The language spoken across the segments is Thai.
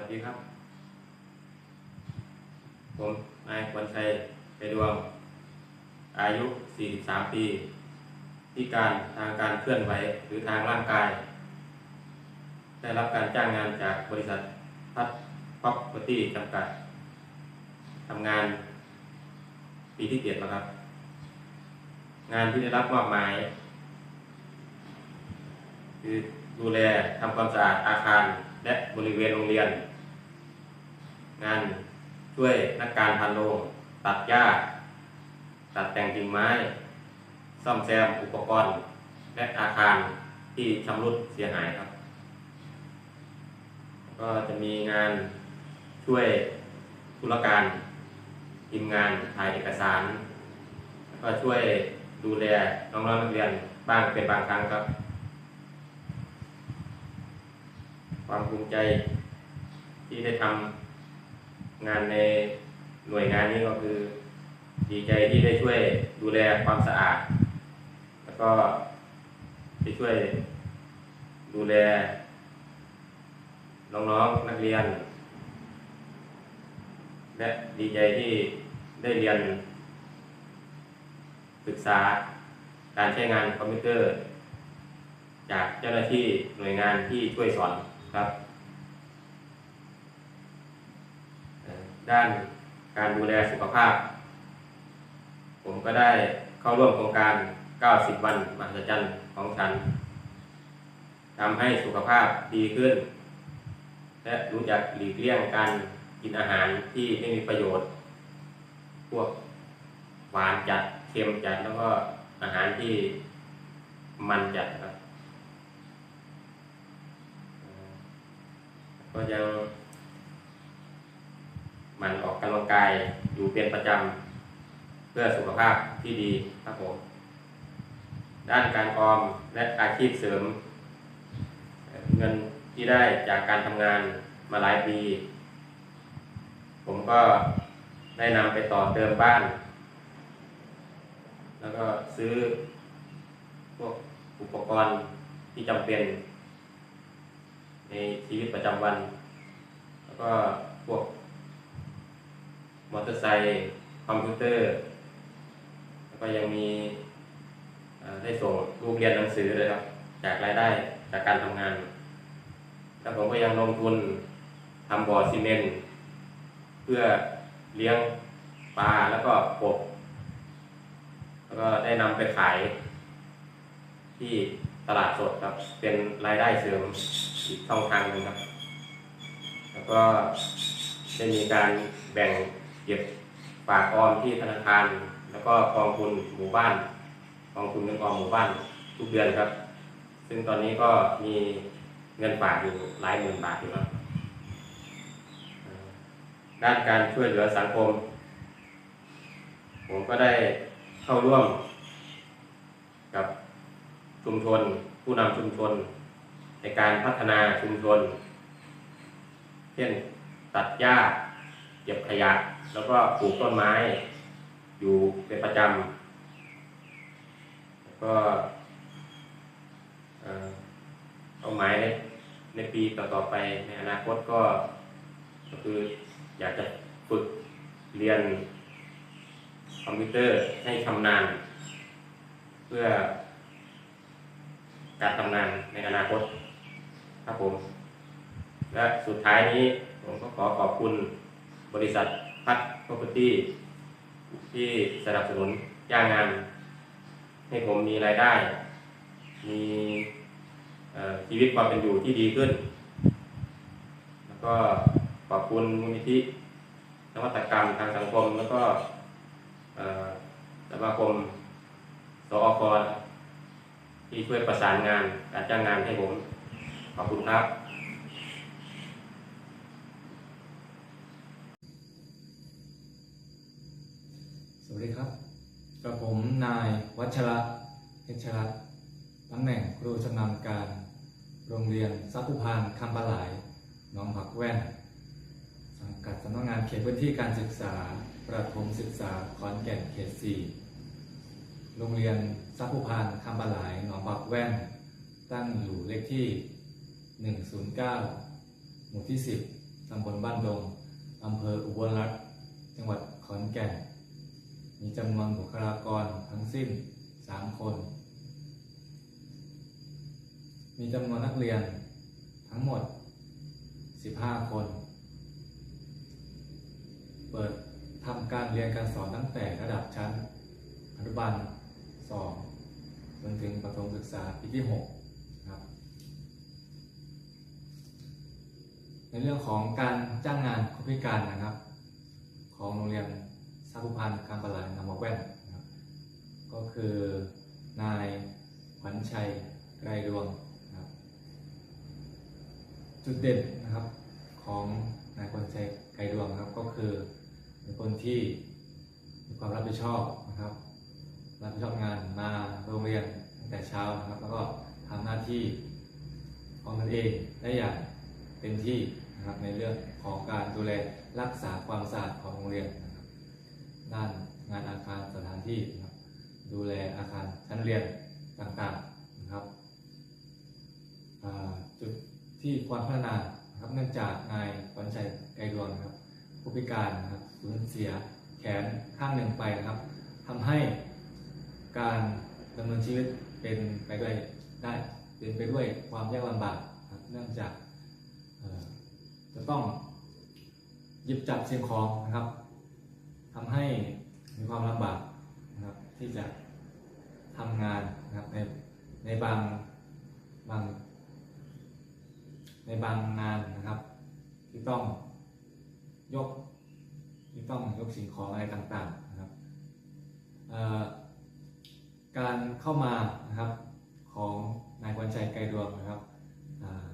วัสดีครับ ผมนายควนชัยไปดวง อายุ 43 ปีพิการทางการเคลื่อนไหวหรือทางร่างกาย ได้รับการจ้างงานจากบริษัทพัฒพ็อปเปอร์ตี้จำกัดทำงานปีที่เจ็ดแล้วครับ งานที่ได้รับมอบหมาย คือดูแลทำความสะอาดอาคารและบริเวณโรงเรียน งานช่วยนักการพันโรงตัดหญ้า ตัดแต่งกิ่งไม้ ซ่อมแซมอุปกรณ์ และอาคารที่ชำรุดเสียหายครับ ก็จะมีงานช่วยธุรการทีมงานถ่ายเอกสาร แล้วก็ช่วยดูแลน้องๆนักเรียนบ้างเป็นบางครั้งครับ ความภูมิใจที่ได้ทำ งานในหน่วยงานนี้ก็คือ ดีใจที่ได้ช่วยดูแลความสะอาด แล้วก็ได้ช่วยดูแลน้องๆนักเรียน และดีใจที่ได้เรียน ศึกษาการใช้งานคอมพิวเตอร์ จากเจ้าหน้าที่หน่วยงานที่ช่วยสอนครับเอ่อ ด้านการดูแลสุขภาพ ผมก็ได้เข้าร่วมโครงการ 90 วันมหัศจรรย์ของฉันทำให้สุขภาพดีขึ้น และรู้จักหลีกเลี่ยงการกินอาหารที่ไม่มีประโยชน์ พวกหวานจัดเค็มจัดแล้วก็อาหารที่มันจัดครับก็ยัง มันออกกำลังกายอยู่เป็นประจำเพื่อสุขภาพที่ดีครับผมด้านการออมและอาชีพเสริม เงินที่ได้จากการทำงานมาหลายปี ผมก็ได้นำไปต่อเติมบ้าน แล้วก็ซื้อพวกอุปกรณ์ที่จำเป็น ในชีวิตประจำวัน แล้วก็พวก มอเตอร์ไซค์คอมพิวเตอร์ แล้วก็ยังมีได้ส่งลูกเรียนหนังสือเลยครับ จากรายได้จากการทำงาน แล้วผมก็ยังลงทุนทำบ่อซีเมนต์เพื่อเลี้ยงปลาแล้วก็กบแล้วก็ได้นำไปขาย ที่ตลาดสดครับ เป็นรายได้เสริมอีกช่องทางหนึ่งครับ แล้วก็ได้มีการแบ่ง เก็บฝากออมที่ธนาคาร แล้วก็กองทุนหมู่บ้านกองทุนเงินออมหมู่บ้านทุกเดือนครับ ซึ่งตอนนี้ก็มีเงินฝากอยู่หลายหมื่นบาทอยู่ครับด้านการช่วยเหลือสังคม ผมก็ได้เข้าร่วมกับชุมชน ผู้นำชุมชน ในการพัฒนาชุมชน เช่นตัดหญ้า ก็บขยะ แล้วก็ปลูกต้นไม้ อยู่เป็นประจำแล้วก็เอาหมายในในปีต่อๆไปในอนาคตก็ก็คืออยากจะฝึกเรียนคอมพิวเตอร์ให้ชำนาญเพื่อการทำงานในอนาคตครับผม และสุดท้ายนี้ผมก็ขอขอบคุณ บริษัทพัฒ Property ที่สนับสนุนจ้างงาน ให้ผมมีรายได้ มีชีวิตความเป็นอยู่ที่ดีขึ้น แล้วก็ขอบคุณมูลนิธินวัตกรรมทางสังคม แล้วก็สมาคมสอคที่ช่วยประสานงานการจ้างงานให้ผม ขอบคุณครับ วัสดีครับ กระผมนายวัชระเพชรรัตน์ตำแหน่งครูชำนาญการ โรงเรียนซับพุพานคำปะหลายหน้องผักแว่น สังกัดสำนักงานเขตพื้นที่การศึกษา ประถมศึกษาขอนแก่นเขต 4 โรงเรียนซับพุพานคำปะหลายหนองผักแว่น ตั้งอยู่เลขที่ 109 หมู่ที่ 10 ตำบลบ้านดงอำเภออุบลรัตน์จังหวัดขอนแก่น มีจำนวนบุคลากรทั้งสิ้น 3 คน มีจำนวนนักเรียนทั้งหมด 15 คน เปิดทำการเรียนการสอนตั้งแต่ระดับชั้นอนุบาล2จนถึงประถมศึกษาปีที่6ครับ ในเรื่องของการจ้างงานคนพิการนะครับ ของโรงเรียน สาธุพันธ์การตลาดนำมาแว่นนะครับก็คือนายขวัญชัยไกรดวงนะครับจุดเด่นนะครับของนายขวัญชัยไกรดวงนะครับก็คือเป็นคนที่มีความรับผิดชอบนะครับรับผิดชอบงานมาโรงเรียนตั้งแต่เช้านะครับ แล้วก็ทำหน้าที่ของตนเองได้อย่างเต็มที่นะครับในเรื่องของการดูแลรักษาความสะอาดของโรงเรียน ด้านงานอาคารสถานที่นะครับ ดูแลอาคารชั้นเรียนต่างๆนะครับจุดที่ควรพัฒนานะครับเนื่องจากนายขวัญชัยไกรดวงนะครับ ผู้พิการนะครับสูญเสียแขนข้างหนึ่งไปนะครับทำให้การดำเนินชีวิตเป็นไปด้วยได้เป็นไปด้วยความยากลำบากครับเนื่องจากจะต้องหยิบจับสิ่งของนะครับ ทำให้มีความลำบากนะครับที่จะทำงานนะครับในในบางบางในบางงานนะครับ ที่ต้องยกที่ต้องยกสิ่งของอะไรต่างๆนะครับการเข้ามานะครับของนายกวนชัยไกรดวงนะครับอ่า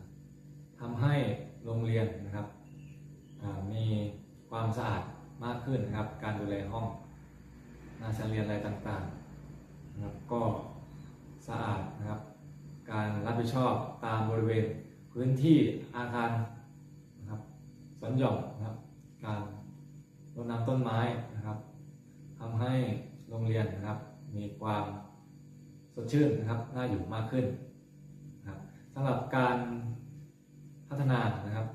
ทำให้โรงเรียนนะครับมีความสะอาด มากขึ้นนะครับ การดูแลห้องนาชั้นเรียนอะไรต่างๆนะครับก็สะอาดนะครับ การรับผิดชอบตามบริเวณพื้นที่อาคารนะครับสวนหย่อมนะครับ การรดน้ำต้นไม้นะครับทำให้โรงเรียนนะครับ มีความสดชื่นนะครับน่าอยู่มากขึ้นนะครับสำหรับการพัฒนานะครับ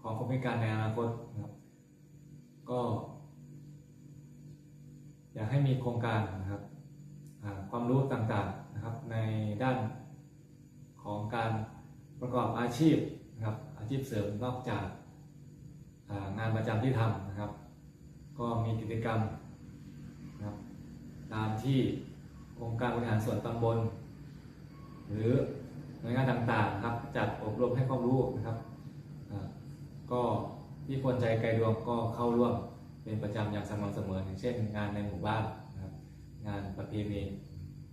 ของคนพิการในอนาคตนะครับ ก็ อยากให้มีโครงการนะครับความรู้ต่างๆนะครับในด้านของการประกอบอาชีพนะครับอาชีพเสริมนอกจากงานประจำที่ทำนะครับ ก็มีกิจกรรมนะครับตามที่องค์การบริหารส่วนตำบล หรือหน่วยงานต่างๆนะครับจัดอบรมให้ความรู้นะครับก็ ที่ควรใจไกลดวงก็เข้าร่วมเป็นประจำอย่างสม่ำเสมออย่างเช่น งานในหมู่บ้านนะครับ งานประเพณี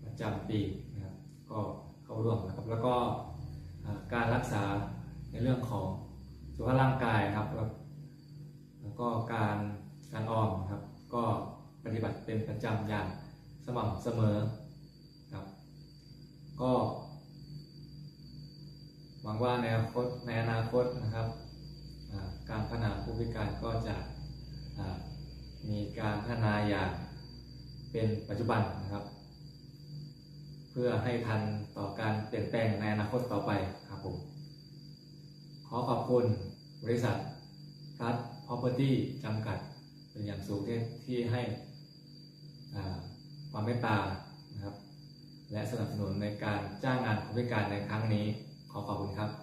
ประจำปีนะครับก็เข้าร่วมนะครับแล้วก็การรักษาในเรื่องของสุขภาพร่างกายครับ แล้วก็การการออมครับ ก็ปฏิบัติเป็นประจำอย่างสม่ำเสมอครับ ก็หวังว่าในอนาคตในอนาคตนะครับ การพัฒนาผู้พิการก็จะมีการพัฒนาอย่างเป็นปัจจุบันนะครับ เพื่อให้ทันต่อการเปลี่ยนแปลงในอนาคตต่อไปครับผมขอขอบคุณบริษัททัศ Property จำกัด เป็นอย่างสูงที่ที่ให้ความเมตตานะครับ และสนับสนุนในการจ้างงานคนพิการในครั้งนี้ขอขอบคุณครับ